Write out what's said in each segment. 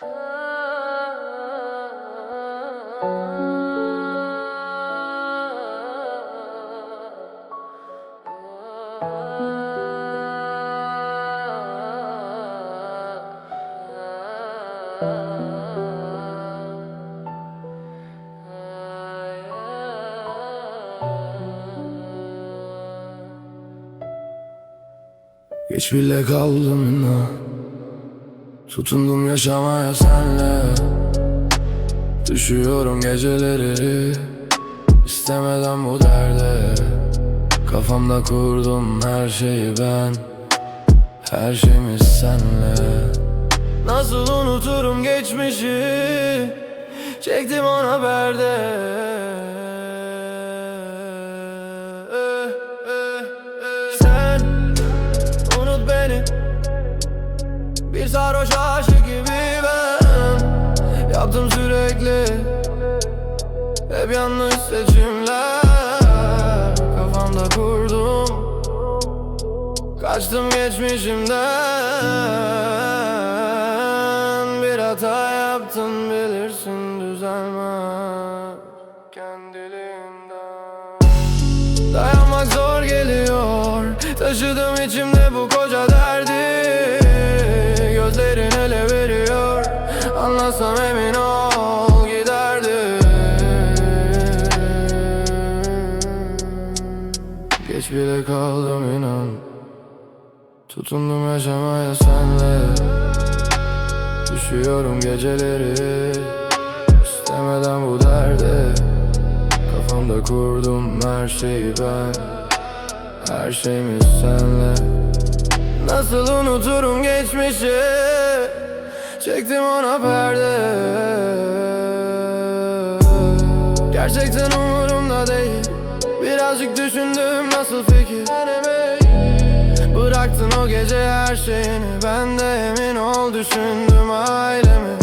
Geç bile kaldım inan Tutundum yaşamaya senle. Düşüyorum geceleri. İstemeden bu derde. Kafamda kurdum her şeyi ben. Her şeyimiz senle. Nasıl unuturum geçmişi? Çektim ona perde sarhoş aşık gibi ben. Yaptım sürekli Hep yanlış seçimler. Kafamda kurdum Kaçtım geçmişimden. Bir hata yaptın bilirsin düzelmez Kendiliğinden. Dayanmak zor geliyor Taşıdım içimde Anlasam emin ol giderdi Geç bile kaldım inan. Tutundum yaşamaya senle. Düşüyorum geceleri. İstemeden bu derde. Kafamda kurdum her şeyi ben. Her şeyimiz senle. Nasıl unuturum geçmişi Çektim ona perde Gerçekten umurumda değil. Birazcık düşündüm nasıl fikir Bıraktın o gece her şeyini. Ben de emin ol düşündüm ailemi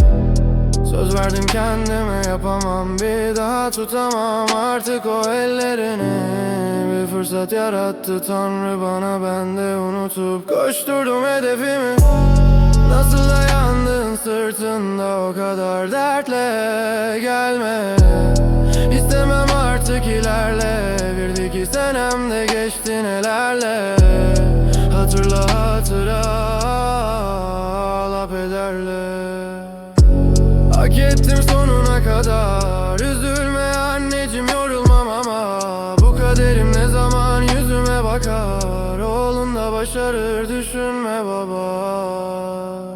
Söz verdim kendime yapamam. Bir daha tutamam artık o ellerini. Bir fırsat yarattı Tanrı bana. Ben de unutup koşturdum hedefimi o kadar dertle gelme. İstemem artık ilerle. Bir iki senem de geçti nelerle. Hatırla hatıra laf ederle. Hak ettim sonuna kadar. Üzülme anneciğim yorulmam ama Bu kaderim ne zaman yüzüme bakar? Oğlun da başarır düşünme baba